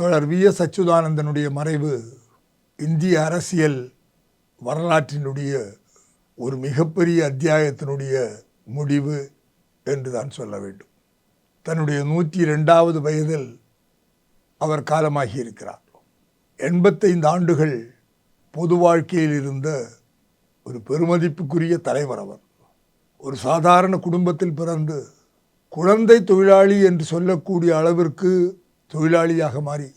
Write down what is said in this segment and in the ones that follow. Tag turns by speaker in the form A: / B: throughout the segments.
A: தோழர் we. S. அச்சுதானந்தனுடைய மறைவு இந்திய அரசியல் வரலாற்றினுடைய ஒரு மிகப்பெரிய அத்தியாயத்தினுடைய முடிவு என்று தான் சொல்ல வேண்டும். தன்னுடைய நூற்றி ரெண்டாவது வயதில் அவர் காலமாகி இருக்கிறார். எண்பத்தைந்து ஆண்டுகள் பொது வாழ்க்கையில் இருந்த ஒரு பெருமதிப்புக்குரிய தலைவர் அவர். ஒரு சாதாரண குடும்பத்தில் பிறந்து குழந்தை தொழிலாளி என்று சொல்லக்கூடிய அளவிற்கு தொழிலாளியாக மாறி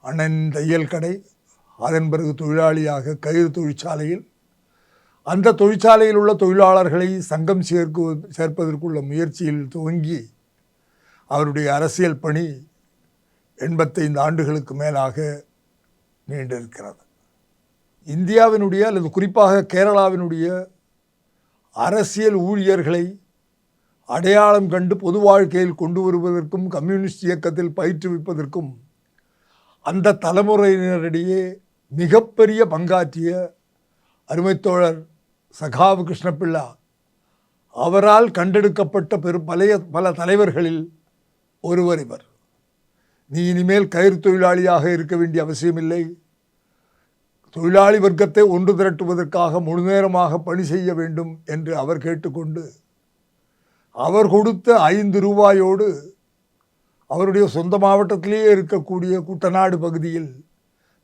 A: அண்ணன் தையல் கடை அதன் பிறகு தொழிலாளியாக கயிறு தொழிற்சாலையில் அந்த தொழிற்சாலையில் உள்ள தொழிலாளர்களை சங்கம் சேர்க்கு சேர்ப்பதற்குள்ள முயற்சியில் துவங்கி அவருடைய அரசியல் பணி எண்பத்தைந்து ஆண்டுகளுக்கு மேலாக நீண்டிருக்கிறது. இந்தியாவினுடைய அல்லது குறிப்பாக கேரளாவினுடைய அரசியல் ஊழியர்களை அடையாளம் கண்டு பொது வாழ்க்கையில் கொண்டு வருவதற்கும் கம்யூனிஸ்ட் இயக்கத்தில் பயிற்றுவிப்பதற்கும் அந்த தலைமுறையினரிடையே மிகப்பெரிய பங்காற்றிய அருமைத்தோழர் சகாவு கிருஷ்ணபிள்ளா அவரால் கண்டெடுக்கப்பட்ட பெரு பழைய பல தலைவர்களில் ஒருவர் இவர். நீ இனிமேல் கயிறு தொழிலாளியாக இருக்க வேண்டிய அவசியமில்லை. தொழிலாளி வர்க்கத்தை ஒன்று திரட்டுவதற்காக முழு நேரமாக பணி செய்ய வேண்டும் என்று அவர் கேட்டுக்கொண்டு அவர் கொடுத்த ஐந்து ரூபாயோடு அவருடைய சொந்த மாவட்டத்திலேயே இருக்கக்கூடிய குட்டநாடு பகுதியில்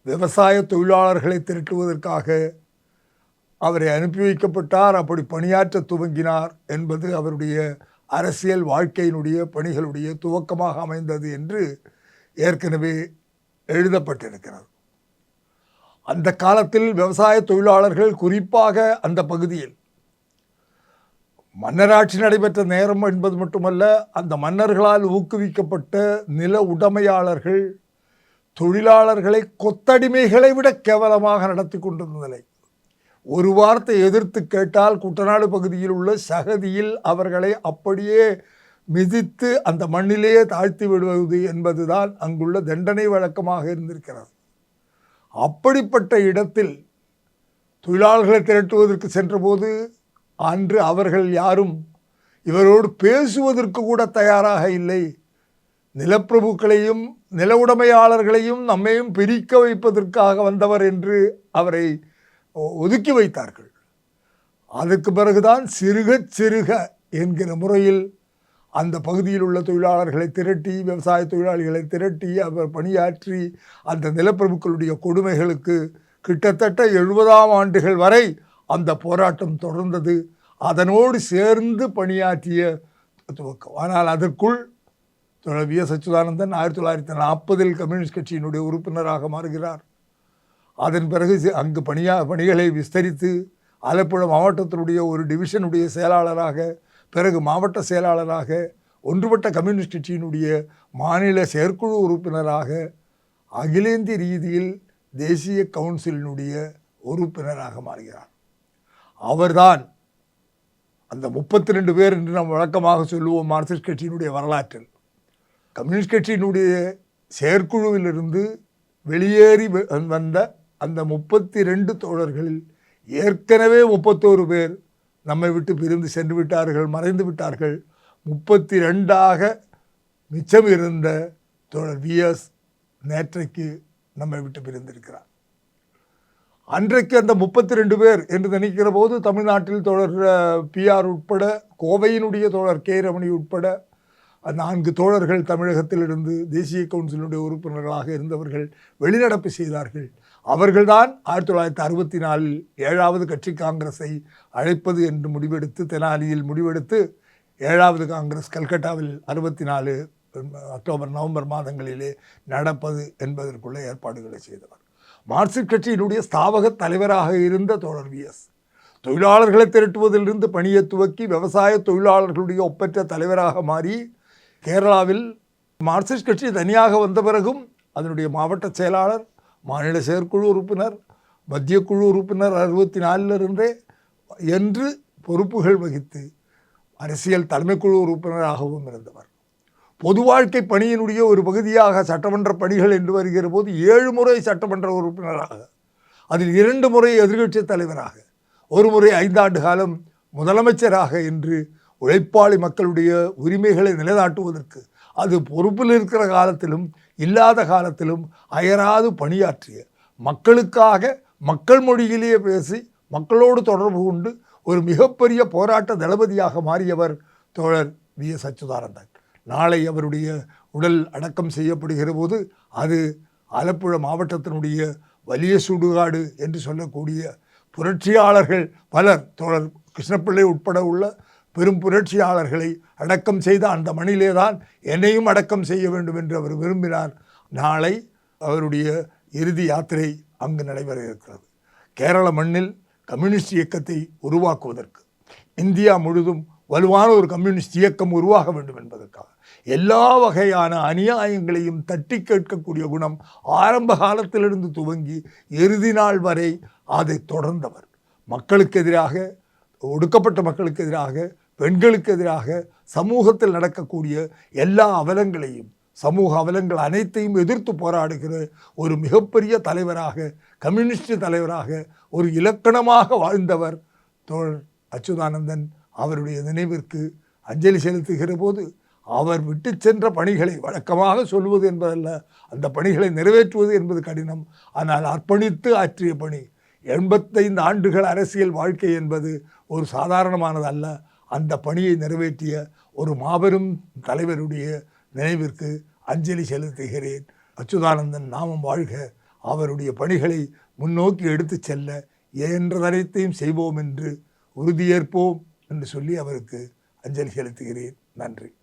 A: விவசாய தொழிலாளர்களை திரட்டுவதற்காக அவரை அனுப்பி வைக்கப்பட்டார். அப்படி பணியாற்ற துவங்கினார் என்பது அவருடைய அரசியல் வாழ்க்கையினுடைய பணிகளுடைய துவக்கமாக அமைந்தது என்று ஏற்கனவே எழுதப்பட்டிருக்கிறது. அந்த காலத்தில் விவசாய தொழிலாளர்கள் குறிப்பாக அந்த பகுதியில் மன்னராட்சி நடைபெற்ற நேரம் என்பது மட்டுமல்ல அந்த மன்னர்களால் ஊக்குவிக்கப்பட்ட நில உடைமையாளர்கள் தொழிலாளர்களை கொத்தடிமைகளை விட கேவலமாக நடத்தி கொண்டிருந்த நிலை. ஒரு வார்த்தை எதிர்த்து கேட்டால் குட்டநாடு பகுதியில் உள்ள சகதியில் அவர்களை அப்படியே மிதித்து அந்த மண்ணிலேயே தாழ்த்தி விடுவது என்பதுதான் அங்குள்ள தண்டனை வழக்கமாக இருந்திருக்கிறது. அப்படிப்பட்ட இடத்தில் தொழிலாளர்களை திரட்டுவதற்கு சென்றபோது அன்று அவர்கள் யாரும் இவரோடு பேசுவதற்கு கூட தயாராக இல்லை. நிலப்பிரபுக்களையும் நில உடைமையாளர்களையும் நம்மையும் பிரிக்க வைப்பதற்காக வந்தவர் என்று அவரை ஒதுக்கி வைத்தார்கள். அதுக்கு பிறகுதான் சிறுக சிறுக என்கிற முறையில் அந்த பகுதியில் உள்ள தொழிலாளர்களை திரட்டி விவசாய தொழிலாளிகளை திரட்டி அவர் பணியாற்றி அந்த நிலப்பிரபுக்களுடைய கொடுமைகளுக்கு கிட்டத்தட்ட எழுபதாம் ஆண்டுகள் வரை அந்த போராட்டம் தொடர்ந்தது. அதனோடு சேர்ந்து பணியாற்றிய துவக்கம். ஆனால் அதற்குள் வி எஸ் அச்சுதானந்தன் ஆயிரத்தி தொள்ளாயிரத்தி நாற்பதில் கம்யூனிஸ்ட் கட்சியினுடைய உறுப்பினராக மாறுகிறார். அதன் பிறகு அங்கு பணியா பணிகளை விஸ்தரித்து ஆலப்புழை மாவட்டத்தினுடைய ஒரு டிவிஷனுடைய செயலாளராக பிறகு மாவட்ட செயலாளராக ஒன்றுபட்ட கம்யூனிஸ்ட் கட்சியினுடைய மாநில செயற்குழு உறுப்பினராக அகிலேந்திய ரீதியில் தேசிய கவுன்சிலினுடைய உறுப்பினராக மாறுகிறார். அவர்தான். அந்த முப்பத்தி ரெண்டு பேர் என்று நாம் வழக்கமாக சொல்லுவோம் மார்க்சிஸ்ட் கட்சியினுடைய வரலாற்றில். கம்யூனிஸ்ட் கட்சியினுடைய செயற்குழுவிலிருந்து வெளியேறி வந்த அந்த முப்பத்தி ரெண்டு தோழர்களில் ஏற்கனவே முப்பத்தோரு பேர் நம்மை விட்டு பிரிந்து சென்று விட்டார்கள் மறைந்து விட்டார்கள். முப்பத்தி ரெண்டாக மிச்சம் இருந்த தோழர் விஎஸ் நேற்றைக்கு நம்மை விட்டு பிரிந்திருக்கிறார். அன்றைக்கு அந்த முப்பத்தி ரெண்டு பேர் என்று நினைக்கிற போது தமிழ்நாட்டில் தோழர் பிஆர் உட்பட கோவையினுடைய தோழர் கே ரமணி உட்பட நான்கு தோழர்கள் தமிழகத்திலிருந்து தேசிய கவுன்சிலுடைய உறுப்பினர்களாக இருந்தவர்கள் வெளிநடப்பு செய்தார்கள். அவர்கள்தான் ஆயிரத்தி தொள்ளாயிரத்தி அறுபத்தி நாலில் ஏழாவது கட்சி காங்கிரஸை அழைப்பது என்று முடிவெடுத்து தெனாலியில் முடிவெடுத்து ஏழாவது காங்கிரஸ் கல்கட்டாவில் அறுபத்தி நாலு அக்டோபர் நவம்பர் மாதங்களிலே நடப்பது என்பதற்குள்ள ஏற்பாடுகளை செய்தவர். மார்க்சிஸ்ட் கட்சியினுடைய ஸ்தாபக தலைவராக இருந்த தோழர் வி எஸ். தொழிலாளர்களை திரட்டுவதிலிருந்து பணியை துவக்கி விவசாய தொழிலாளர்களுடைய ஒப்பற்ற தலைவராக மாறி கேரளாவில் மார்க்சிஸ்ட் கட்சி தனியாக வந்த பிறகும் அதனுடைய மாவட்ட செயலாளர் மாநில செயற்குழு உறுப்பினர் மத்திய குழு உறுப்பினர் அறுபத்தி நாலிலிருந்தே என்று பொறுப்புகள் வகித்து அரசியல் தலைமைக்குழு உறுப்பினராகவும் இருந்தவர். பொது வாழ்க்கை பணியினுடைய ஒரு பகுதியாக சட்டமன்ற பணிகள் என்று வருகிற போது ஏழு முறை சட்டமன்ற உறுப்பினராக அதில் இரண்டு முறை எதிர்கட்சி தலைவராக ஒரு முறை ஐந்தாண்டு காலம் முதலமைச்சராக என்று உழைப்பாளி மக்களுடைய உரிமைகளை நிலைநாட்டுவதற்கு அது பொறுப்பில் இருக்கிற காலத்திலும் இல்லாத காலத்திலும் அயராது பணியாற்றிய மக்களுக்காக மக்கள் மொழியிலேயே பேசி மக்களோடு தொடர்பு கொண்டு ஒரு மிகப்பெரிய போராட்ட தளபதியாக மாறியவர் தோழர் வி எஸ் அச்சுதானந்தன். நாளை அவருடைய உடல் அடக்கம் செய்யப்படுகிற போது அது ஆலப்புழ மாவட்டத்தினுடைய வலிய சுடுகாடு என்று சொல்லக்கூடிய புரட்சியாளர்கள் பலர் தோழர் கிருஷ்ணப்பிள்ளை உட்பட உள்ள பெரும் புரட்சியாளர்களை அடக்கம் செய்த அந்த மண்ணிலே தான் என்னையும் அடக்கம் செய்ய வேண்டும் என்று அவர் விரும்பினார். நாளை அவருடைய இறுதி யாத்திரை அங்கு நடைபெற இருக்கிறது. கேரள மண்ணில் கம்யூனிஸ்ட் இயக்கத்தை உருவாக்குவதற்கு இந்தியா முழுதும் வலுவான ஒரு கம்யூனிஸ்ட் இயக்கம் உருவாக வேண்டும் என்பதற்காக. எல்லா வகையான அநியாயங்களையும் தட்டி கேட்கக்கூடிய குணம் ஆரம்ப காலத்திலிருந்து துவங்கி இறுதி நாள் வரை அதை தொடர்ந்தவர். மக்களுக்கு எதிராக ஒடுக்கப்பட்ட மக்களுக்கு எதிராக பெண்களுக்கு எதிராக சமூகத்தில் நடக்கக்கூடிய எல்லா அவலங்களையும் சமூக அவலங்கள் அனைத்தையும் எதிர்த்து போராடுகிற ஒரு மிகப்பெரிய தலைவராக கம்யூனிஸ்ட் தலைவராக ஒரு இலக்கணமாக வாழ்ந்தவர் தோழர் அச்சுதானந்தன் அவருடைய நினைவிற்கு அஞ்சலி செலுத்துகிற போது அவர் விட்டு சென்ற பணிகளை வழக்கமாக சொல்வது என்பதல்ல அந்த பணிகளை நிறைவேற்றுவது என்பது கடினம். ஆனால் அர்ப்பணித்து ஆற்றிய பணி எண்பத்தைந்து ஆண்டுகள் அரசியல் வாழ்க்கை என்பது ஒரு சாதாரணமானதல்ல. அந்த பணியை நிறைவேற்றிய ஒரு மாபெரும் தலைவருடைய நினைவிற்கு அஞ்சலி செலுத்துகிறேன். அச்சுதானந்தன் நாமம் வாழ்க அவருடைய பணிகளை முன்னோக்கி எடுத்துச் செல்ல இயன்றதனைத்தையும் செய்வோம் என்று உறுதியேற்போம். என்று சொல்லி அவருக்கு அஞ்சலி செலுத்துகிறேன். நன்றி.